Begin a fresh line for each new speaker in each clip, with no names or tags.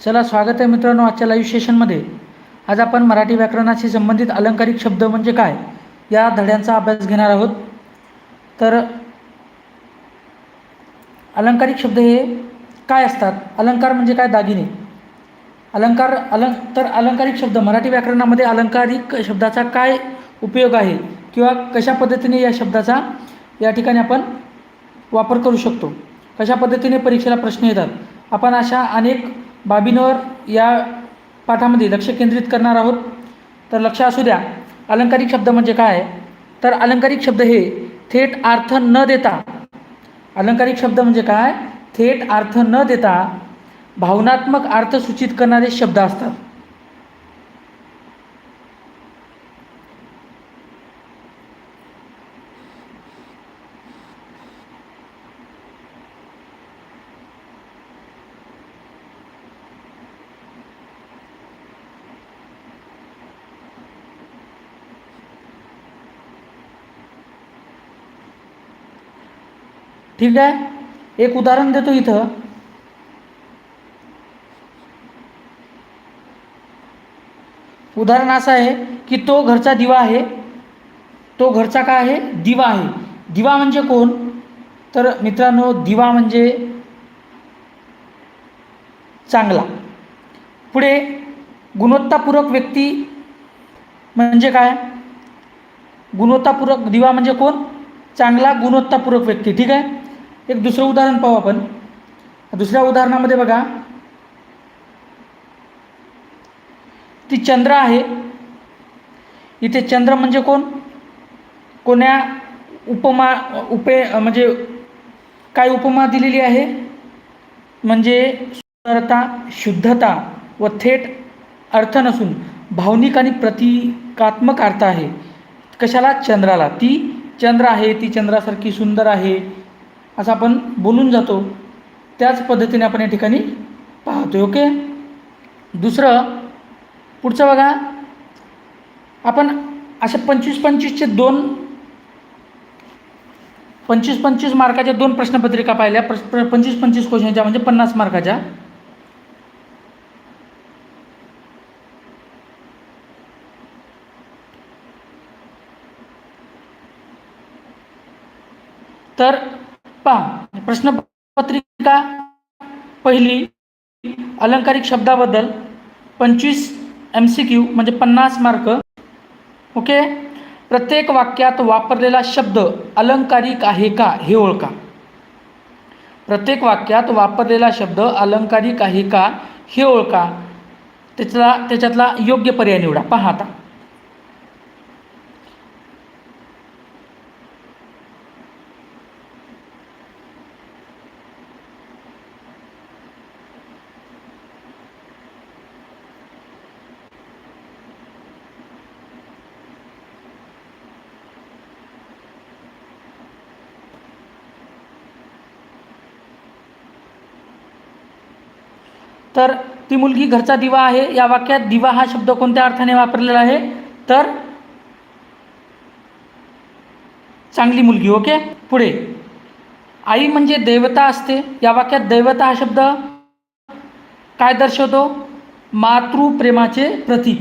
चला स्वागत आहे मित्रांनो आजच्या लाईव्ह सेशनमध्ये आज आपण मराठी व्याकरणाशी संबंधित अलंकारिक शब्द म्हणजे काय या धड्यांचा अभ्यास घेणार आहोत. तर अलंकारिक शब्द हे काय असतात? अलंकार म्हणजे काय? दागिने. अलंकार अलं तर अलंकारिक शब्द मराठी व्याकरणामध्ये अलंकारिक शब्दाचा काय उपयोग आहे किंवा कशा पद्धतीने या शब्दाचा या ठिकाणी आपण वापर करू शकतो? कशा पद्धतीने परीक्षेला प्रश्न येतात? आपण अशा अनेक बाबींवर या पाठामध्ये लक्ष केंद्रित करणार आहोत. तर लक्ष असू द्या. अलंकारिक शब्द म्हणजे काय? तर अलंकारिक शब्द हे थेट अर्थ न देता अलंकारिक शब्द म्हणजे काय? थेट अर्थ न देता भावनात्मक अर्थ सूचित करणारे शब्द असतात. ठीक आहे? एक उदाहरण देतो इथं. उदाहरण असं आहे की तो घरचा दिवा आहे. तो घरचा काय आहे? दिवा आहे. दिवा म्हणजे कोण? तर मित्रांनो दिवा म्हणजे चांगला. पुढे गुणवत्तापूर्वक व्यक्ती म्हणजे काय? गुणवत्तापूर्वक दिवा म्हणजे कोण? चांगला गुणवत्तापूरक व्यक्ती. ठीक आहे? एक दुसरं उदाहरण पाहू आपण. दुसऱ्या उदाहरणामध्ये बघा. ती चंद्र आहे. इथे चंद्र म्हणजे कोण? कोण्या उपमा उपे म्हणजे काय उपमा दिलेली आहे? म्हणजे सुंदरता शुद्धता व थेट अर्थ नसून भावनिक आणि प्रतिकात्मक अर्थ आहे. कशाला? चंद्राला. ती चंद्र आहे ती चंद्रासारखी सुंदर आहे. असं आपण बोलून जातो. त्याच पद्धतीने आपण या ठिकाणी पाहतो ओके? दुसरं पुढचं बघा. आपण अशा पंचवीस पंचवीसचे दोन पंचवीस पंचवीस मार्काच्या दोन प्रश्नपत्रिका पाहिल्या. प्र- पंचवीस पंचवीस क्वेश्चनच्या म्हणजे पन्नास मार्काच्या. तर पहा प्रश्नपत्रिका पहिली अलंकारिक शब्दाबद्दल पंचवीस एम सी क्यू म्हणजे पन्नास मार्क. ओके? प्रत्येक वाक्यात वापरलेला शब्द अलंकारिक आहे का हे ओळखा. प्रत्येक वाक्यात वापरलेला शब्द अलंकारिक आहे का हे ओळखा. त्याचा त्याच्यातला योग्य पर्याय निवडा. पहा आता. तर ती मुलगी घरचा दिवा आहे. या वाक्यात दिवा हा शब्द कोणत्या अर्थाने वापरलेला आहे? तर चांगली मुलगी ओके? पुढे. आई म्हणजे दैवता असते. या वाक्यात दैवता हा शब्द काय दर्शवतो? मातृप्रेमाचे प्रतीक.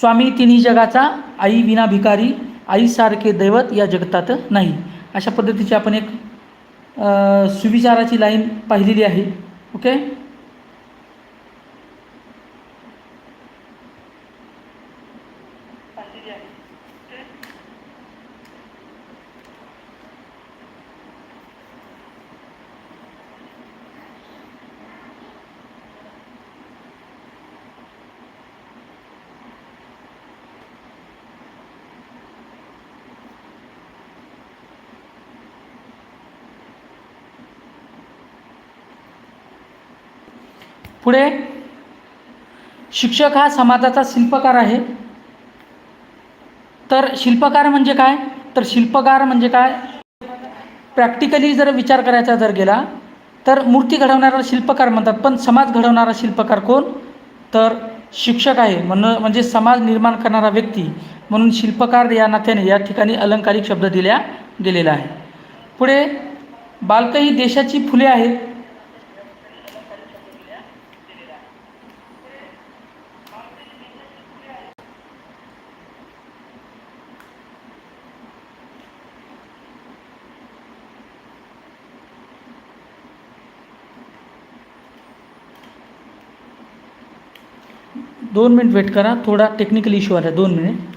स्वामी तिन्ही जगाचा आई विना भिकारी आईसारखे दैवत या जगतात नाही. अशा पद्धतीची आपण एक सुविचाराची लाईन पाहिलेली आहे. ओके? पुढे. शिक्षक हा समाजाचा शिल्पकार आहे. तर शिल्पकार म्हणजे काय? तर शिल्पकार म्हणजे काय? प्रॅक्टिकली जर विचार करायचा जर गेला तर मूर्ती घडवणारा शिल्पकार म्हणतात. पण समाज घडवणारा शिल्पकार कोण? तर शिक्षक आहे. म्हणून म्हणजे समाज निर्माण करणारा व्यक्ती. म्हणून शिल्पकार या नात्याने या ठिकाणी अलंकारिक शब्द दिल्या गेलेला आहे. पुढे बालकं ही देशाची फुले आहेत. दोन मिनिट वेट करा. थोडा टेक्निकल इश्यू आला दोन मिनिट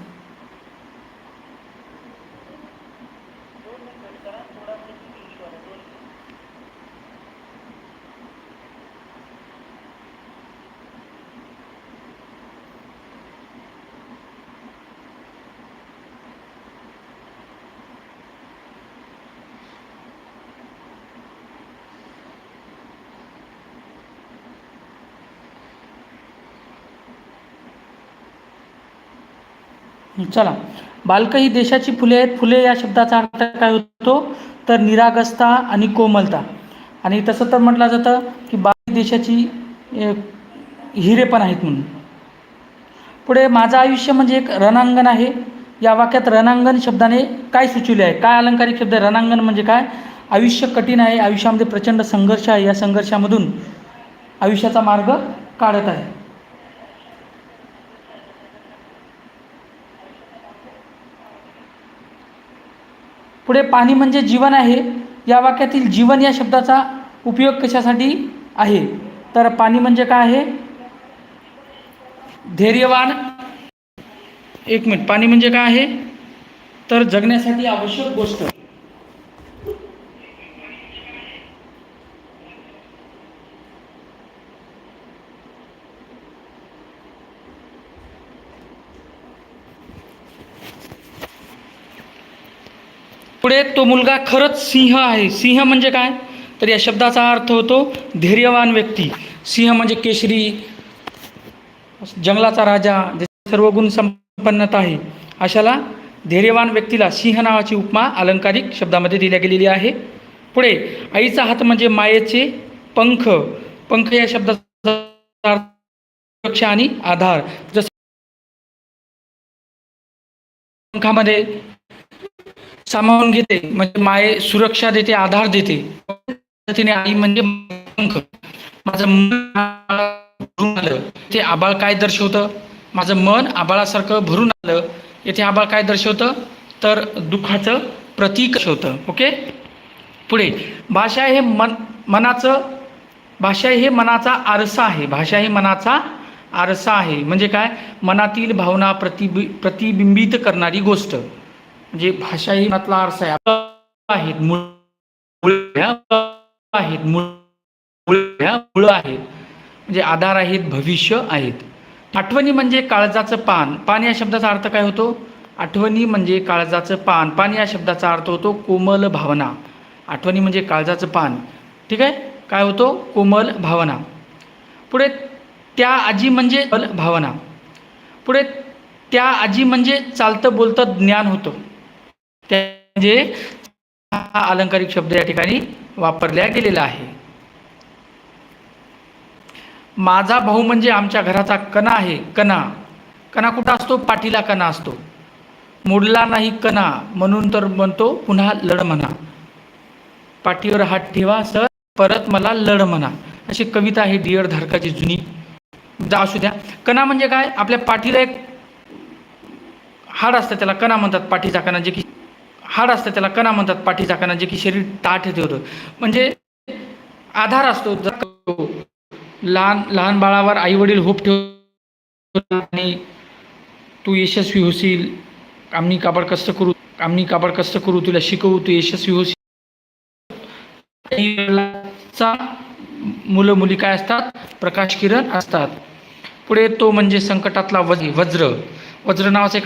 चला. बालकं ही देशाची फुले आहेत. फुले या शब्दाचा अर्थ काय होतो? तर निरागस्ता आणि कोमलता. आणि तसं तर म्हटलं जातं की बाल देशाची हिरे पण आहेत म्हणून. पुढे माझं आयुष्य म्हणजे एक रणांगण आहे. या वाक्यात रणांगण शब्दाने काय सुचवले आहे? काय अलंकारिक शब्द आहे? रणांगण म्हणजे काय? आयुष्य कठीण आहे. आयुष्यामध्ये प्रचंड संघर्ष आहे. या संघर्षामधून आयुष्याचा मार्ग काढत आहे. पुढे पाणी म्हणजे जीवन आहे. या वाक्यातील जीवन या शब्दाचा उपयोग कशासाठी आहे? तर पाणी म्हणजे काय आहे? धैर्यवान. एक मिनिट. पाणी म्हणजे काय आहे? तर जगण्यासाठी आवश्यक गोष्ट. पुढे तो मुलगा खरंच सिंह आहे. सिंह म्हणजे काय? तर या शब्दाचा अर्थ होतो धैर्यवान व्यक्ती. सिंह म्हणजे केशरी जंगलाचा राजा ज्याचे सर्व गुण संपन्नता आहे. अशाला धैर्यवान व्यक्तीला सिंह नावाची उपमा अलंकारिक शब्दामध्ये दिल्या गेलेली आहे. पुढे आईचा हात म्हणजे मायेचे पंख. पंख या शब्दाचा अर्थ सुरक्षा आणि आधार. जसं पंखामध्ये सामावून घेते. म्हणजे माय सुरक्षा देते आधार देते. पद्धतीने आई म्हणजे माझं मन आलं. ते आबाळ काय दर्शवतं? माझं मन आबाळासारखं भरून आलं. येथे आबाळ काय दर्शवतं? तर दुःखाचं प्रतीक होतं ओके? पुढे. भाषा हे मन मनाचं भाषा हे मनाचा आरसा आहे. भाषा हे मनाचा आरसा आहे. म्हणजे काय? मनातील भावना प्रतिबि प्रतिबिंबित करणारी गोष्ट. म्हणजे भाषा ही मनातला आरसा आहे आहेत आहेत मुळं आहेत म्हणजे आधार आहेत भविष्य आहेत. आठवणी म्हणजे काळजाचं पान. पान या शब्दाचा अर्थ काय होतो? आठवणी म्हणजे काळजाचं पान. पान या शब्दाचा अर्थ होतो कोमल भावना. आठवणी म्हणजे काळजाचं पान. ठीक आहे? काय होतो? कोमल भावना. पुढे त्या आजी म्हणजे भावना. पुढे त्या आजी म्हणजे चालतं बोलतं ज्ञान होतं. म्हणजे हा अलंकारिक शब्द या ठिकाणी वापरला गेलेला आहे. माझा भाऊ म्हणजे आमच्या घराचा कणा आहे कणा. कणा कुठं असतो? पाठीला कणा असतो. मोडला नाही कणा म्हणून तर म्हणतो पुन्हा लढ म्हणा. पाठीवर हात ठेवा सर परत मला लढ म्हणा. अशी कविता आहे डिअर धारकाची जुनी. जा असू द्या. कणा म्हणजे काय? आपल्या पाठीला एक हाड असतं त्याला कणा म्हणतात पाठीचा कणा जे की हाड असतं त्याला कणा म्हणतात पाठीचा कणा जे की शरीर ताठ ठेवतो म्हणजे आधार असतो जर लहान लहान बाळावर आई वडील होप ठेव आणि तू यशस्वी होशील आम्ही काबड कष्ट करू आम्ही काबड कष्ट करू तुला शिकवू तू यशस्वी होशील. मुलं मुली काय असतात? प्रकाश किरण असतात. पुढे तो म्हणजे संकटातला वज वज्र. वज्र नावाचं एक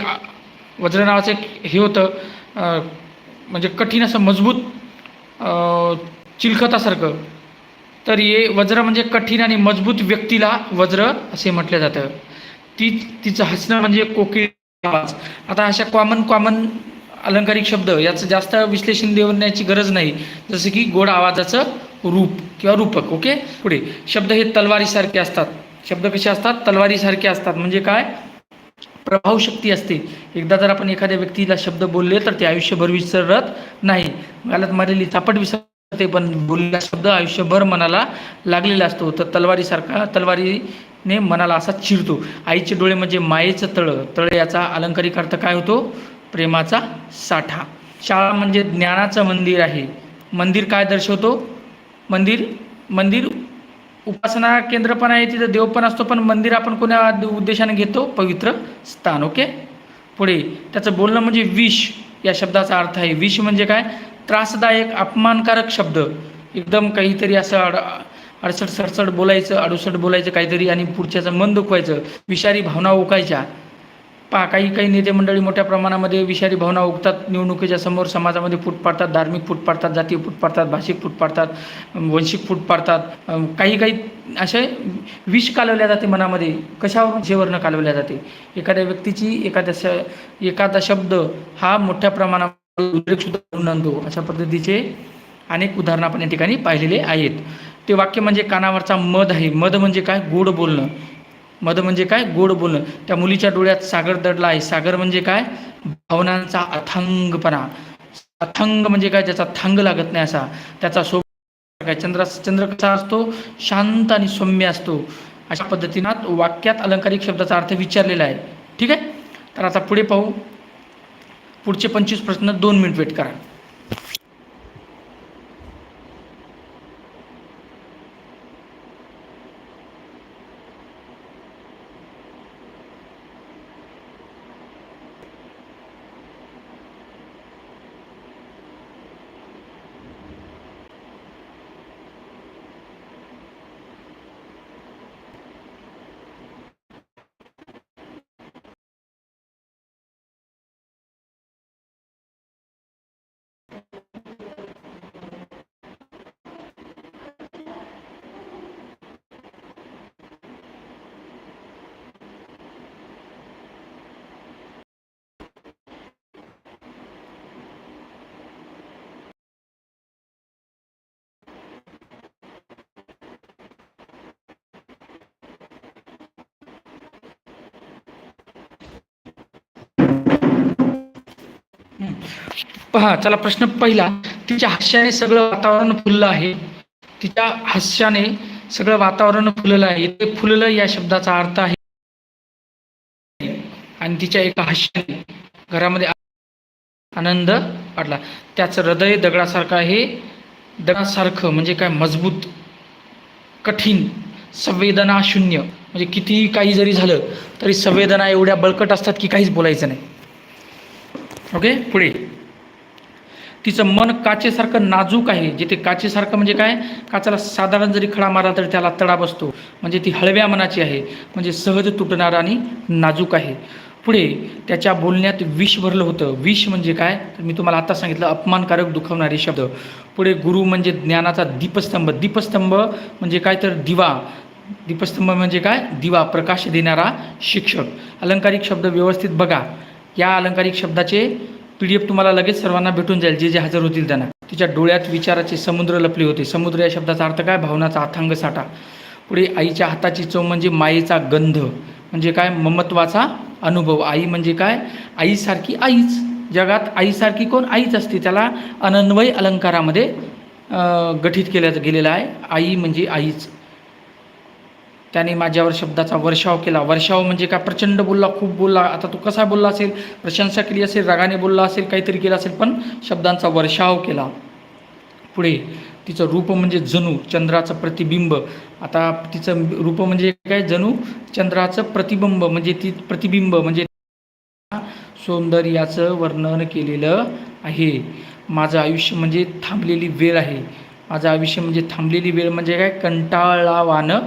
वज्र नावाचं एक हे होतं म्हणजे कठीण असं मजबूत चिलखतासारखं. तर ये वज्र म्हणजे कठीण आणि मजबूत व्यक्तीला वज्र असे म्हटलं जातं. ती तिचं हसणं म्हणजे कोकिळ आवाज. आता अशा कॉमन कॉमन अलंकारिक शब्द याचं जास्त विश्लेषण देण्याची गरज नाही. जसं की गोड आवाजाचं रूप किंवा रूपक ओके? पुढे. शब्द हे तलवारीसारखे असतात. शब्द कसे असतात? तलवारीसारखे असतात. म्हणजे काय? प्रभावशक्ती असते. एकदा जर आपण एखाद्या व्यक्तीला शब्द बोलले तर ते आयुष्यभर विसरत नाही. गालात मारलेली चापट विसरते पण बोललेला शब्द आयुष्यभर मनाला लागलेला असतो. तर तलवारीसारखा तलवारीने मनाला असा चिरतो. आईचे डोळे म्हणजे मायेचं तळं. तळ याचा अलंकारिक अर्थ काय होतो? प्रेमाचा साठा. शाळा म्हणजे ज्ञानाचं मंदिर आहे. मंदिर काय दर्शवतो? मंदिर मंदिर उपासना केंद्र पण आहे तिथं देव पण असतो पण मंदिर आपण कोण्या उद्देशाने घेतो? पवित्र स्थान ओके? पुढे त्याचं बोलणं म्हणजे विष या शब्दाचा अर्थ आहे. विष म्हणजे काय? त्रासदायक अपमानकारक शब्द. एकदम काहीतरी असं अड अडसठ सडसड बोलायचं अडुसट बोलायचं काहीतरी आणि पुढच्याचं मन दुखवायचं. विषारी भावना ओकायच्या पहा काही काही नेते मंडळी मोठ्या प्रमाणामध्ये विषारी भावना ओकतात निवडणुकीच्या समोर समाजामध्ये फूट पाडतात धार्मिक फूट पाडतात जातीय फूट पाडतात भाषिक फूट पाडतात वंशिक फूट पाडतात. काही काही असे विष कालवल्या जाते मनामध्ये. कशावरून? जेवर्ण कालवल्या जाते. एखाद्या व्यक्तीची एखाद्या श एखादा शब्द हा मोठ्या प्रमाणामध्ये उद्रेक सुद्धा आणतो. अशा पद्धतीचे अनेक उदाहरणं आपण या ठिकाणी पाहिलेले आहेत. ते वाक्य म्हणजे कानावरचा मध आहे. मध म्हणजे काय? गोड बोलणं. मध म्हणजे काय? गोड बोलणं त्या मुलीच्या डोळ्यात सागर दडला आहे. सागर म्हणजे काय? भावनांचा अथांगपणा. अथांग म्हणजे काय? ज्याचा थांग लागत नाही असा. त्याचा सोबत काय? चंद्रा चंद्र कसा असतो? शांत आणि सौम्य असतो. अशा पद्धतीनं वाक्यात अलंकारिक शब्दाचा अर्थ विचारलेला आहे. ठीक आहे? तर आता पुढे पाहू. पुढचे पंचवीस प्रश्न दोन मिनिट वेट करा. पहा चला प्रश्न पहिला. तिच्या हास्याने सगळं वातावरण फुललं आहे. तिच्या हास्याने सगळं वातावरण फुललं आहे. इथे फुललं या शब्दाचा अर्थ आहे. आणि तिच्या एका हास्याने घरामध्ये आनंद वाटला त्याचं हृदय दगडासारखं आहे. दगडासारखं म्हणजे काय? मजबूत कठीण संवेदना शून्य. म्हणजे कितीही काही जरी झालं तरी संवेदना एवढ्या बळकट असतात की काहीच बोलायचं नाही. ओके? पुढे. तिचं मन काचेसारखं नाजूक आहे. जिथे काचेसारखं म्हणजे काय? काचाला साधारण जरी खडा मारला तरी त्याला तडा बसतो. म्हणजे ती हळव्या मनाची आहे. म्हणजे सहज तुटणार आणि नाजूक आहे. पुढे त्याच्या बोलण्यात विष भरलं होतं. विष म्हणजे काय? तर मी तुम्हाला आता सांगितलं अपमानकारक दुखवणारे शब्द. पुढे गुरु म्हणजे ज्ञानाचा दीपस्तंभ. दीपस्तंभ म्हणजे काय? तर दिवा. दीपस्तंभ म्हणजे काय? दिवा प्रकाश देणारा शिक्षक. अलंकारिक शब्द व्यवस्थित बघा. या अलंकारिक शब्दाचे पी डी एफ तुम्हाला लगेच सर्वांना भेटून जाईल जे जे हजर होतील त्यांना. तिच्या डोळ्यात विचाराचे समुद्र लपले होते. समुद्र या शब्दाचा अर्थ काय? भावनाचा अथांग साठा. पुढे आईच्या हाताची चव म्हणजे मायेचा गंध. म्हणजे काय? ममत्वाचा अनुभव. आई म्हणजे काय? आईसारखी आईच. जगात आईसारखी कोण? आईच असते. त्याला अनन्वय अलंकारामध्ये गठीत केल्या गेलेलं आहे. आई म्हणजे आईच. त्याने माझ्यावर शब्दाचा वर्षाव केला. वर्षाव म्हणजे काय? प्रचंड बोलला खूप बोलला. आता तो कसा बोलला असेल? प्रशंसा केली असेल रागाने बोलला असेल काहीतरी केलं असेल पण शब्दांचा वर्षाव केला. पुढे तिचं रूप म्हणजे जणू चंद्राचं प्रतिबिंब. आता तिचं रूप म्हणजे काय? जणू चंद्राचं प्रतिबिंब. म्हणजे ती प्रतिबिंब म्हणजे सौंदर्याचं वर्णन केलेलं आहे. माझं आयुष्य म्हणजे थांबलेली वेळ आहे. माझं आयुष्य म्हणजे थांबलेली वेळ म्हणजे काय? कंटाळावानं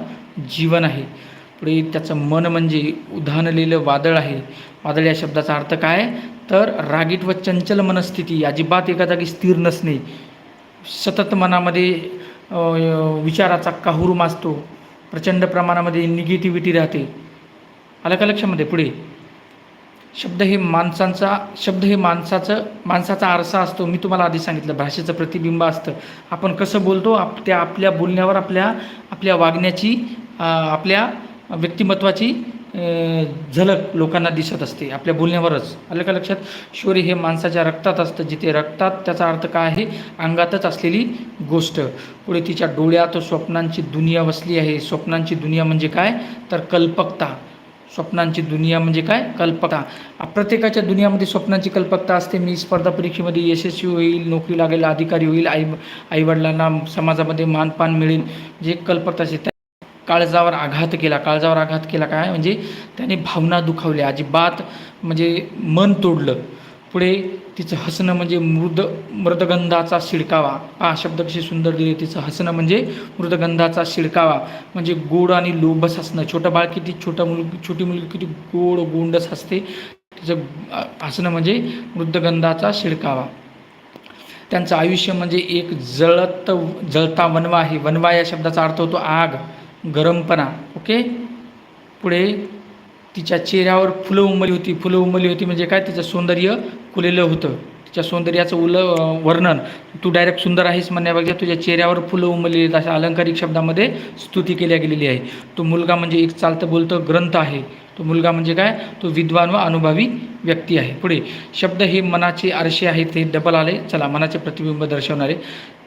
जीवन आहे. पुढे त्याचं मन म्हणजे उधाणलेलं वादळ आहे. वादळ या शब्दाचा अर्थ काय? तर रागीट व चंचल मनस्थिती अजिबात एका जागी स्थिर नसणे. सतत मनामध्ये विचाराचा काहूर असतो प्रचंड प्रमाणामध्ये निगेटिव्हिटी राहते. आलं का लक्षामध्ये पुढे? शब्द हे माणसांचा शब्द हे माणसाचं माणसाचा आरसा असतो. मी तुम्हाला आधी सांगितलं भाषेचं प्रतिबिंब असतं. आपण कसं बोलतो? आप त्या आपल्या बोलण्यावर आपल्या आपल्या वागण्याची आपल्या व्यक्तिमत्वाची झलक लोकांना दिसत असते. आपल्या बोलण्यावरच. आलं का लक्षात? शौर्य हे माणसाच्या रक्तात असतं. जिथे रक्तात त्याचा अर्थ काय आहे? अंगातच असलेली गोष्ट. पुढे तिच्या डोळ्यात स्वप्नांची दुनिया वसली आहे. स्वप्नांची दुनिया म्हणजे काय? तर कल्पकता. स्वप्नांची दुनिया म्हणजे काय? कल्पकता. प्रत्येकाच्या दुनियामध्ये स्वप्नांची कल्पकता असते. मी स्पर्धा परीक्षेमध्ये यशस्वी होईल नोकरी लागेल अधिकारी होईल आई आईवडिलांना समाजामध्ये मानपान मिळेल. जे कल्पकता असते काळजावर आघात केला. काळजावर आघात केला काय? म्हणजे त्याने भावना दुखावल्या. अजिबात म्हणजे मन तोडलं. पुढे तिचं हसणं म्हणजे मृद मृदगंधाचा शिडकावा. हा शब्द कशी सुंदर दिले. तिचं हसणं म्हणजे मृदगंधाचा शिडकावा. म्हणजे गोड आणि लोभस हसणं. छोटं बाळ किती छोटं मुलगी छोटी मुलगी किती गोड गोंडस हसते. तिचं हसणं म्हणजे मृदगंधाचा शिडकावा. त्यांचं आयुष्य म्हणजे एक जळत जळता वनवा आहे. वनवा या शब्दाचा अर्थ होतो आग. गरमपणा ओके? पुढे तिच्या चेहऱ्यावर फुलं उमली होती फुलं उमली होती म्हणजे काय? तिचं सौंदर्य खुलेलं होतं. तिच्या सौंदर्याचं उल वर्णन. तू डायरेक्ट सुंदर आहेस म्हणण्यापेक्षा तुझ्या चेहऱ्यावर फुलं उमलली आहेत अशा अलंकारिक शब्दामध्ये स्तुती केल्या गेलेली आहे. तो मुलगा म्हणजे एक चालतं बोलतं ग्रंथ आहे. तो मुलगा म्हणजे काय? तो विद्वान व अनुभवी व्यक्ती आहे. पुढे शब्द हे मनाचे आरशे आहेत हे डबल आले. चला मनाचे प्रतिबिंब दर्शवणारे.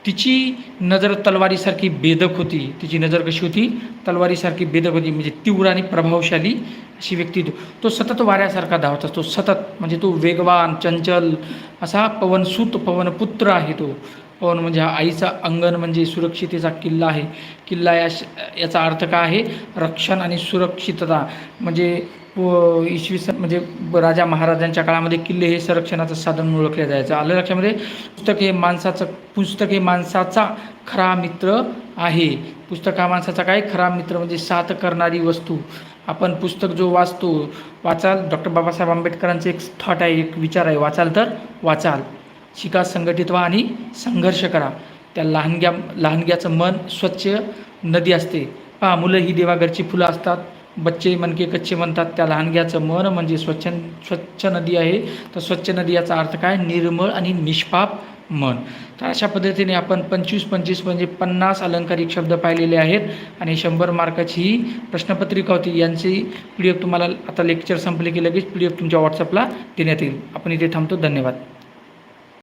तिची नजर तलवारीसारखी बेदक होती. तिची नजर कशी होती? तलवारीसारखी बेदक होती म्हणजे तीव्र आणि प्रभावशाली अशी व्यक्ती तो सतत वाऱ्यासारखा धावत असतो. सतत म्हणजे तो वेगवान चंचल असा पवनसूत पवनपुत्र आहे तो. पवन म्हणजे हा आईचा अंगण म्हणजे सुरक्षितेचा किल्ला आहे. किल्ला या श- याचा अर्थ काय आहे? रक्षण आणि सुरक्षितता. म्हणजे व इसवी सन म्हणजे राजा महाराजांच्या काळामध्ये किल्ले हे संरक्षणाचं साधन म्हणून ओळखले जायचं. आलं लक्षामध्ये? पुस्तक हे माणसाचं पुस्तक हे माणसाचा खरा मित्र आहे. पुस्तक हा माणसाचा काय? खरा मित्र म्हणजे साथ करणारी वस्तू. आपण पुस्तक जो वाचतो वाचाल. डॉक्टर बाबासाहेब आंबेडकरांचे एक थॉट आहे एक विचार आहे. वाचाल तर वाचाल. शिका संघटित व्हा आणि संघर्ष करा. त्या लहानग्या लहानग्याचं मन स्वच्छ नदी असते. पहा मुलं ही देवाघरची फुलं असतात. बच्चे मनके कच्चे म्हणतात. त्या लहानग्याचं मन म्हणजे स्वच्छ स्वच्छ नदी आहे. तर स्वच्छ नदी याचा अर्थ काय? निर्मळ आणि निष्पाप मन. तर अशा पद्धतीने आपण पंचवीस पंचवीस म्हणजे पन्नास अलंकारिक शब्द पाहिलेले आहेत. आणि शंभर मार्काची ही प्रश्नपत्रिका होती. यांची पी डी एफ तुम्हाला आता लेक्चर संपले की लगेच पी डी एफ तुमच्या व्हॉट्सअपला देण्यात येईल. आपण इथे थांबतो. धन्यवाद.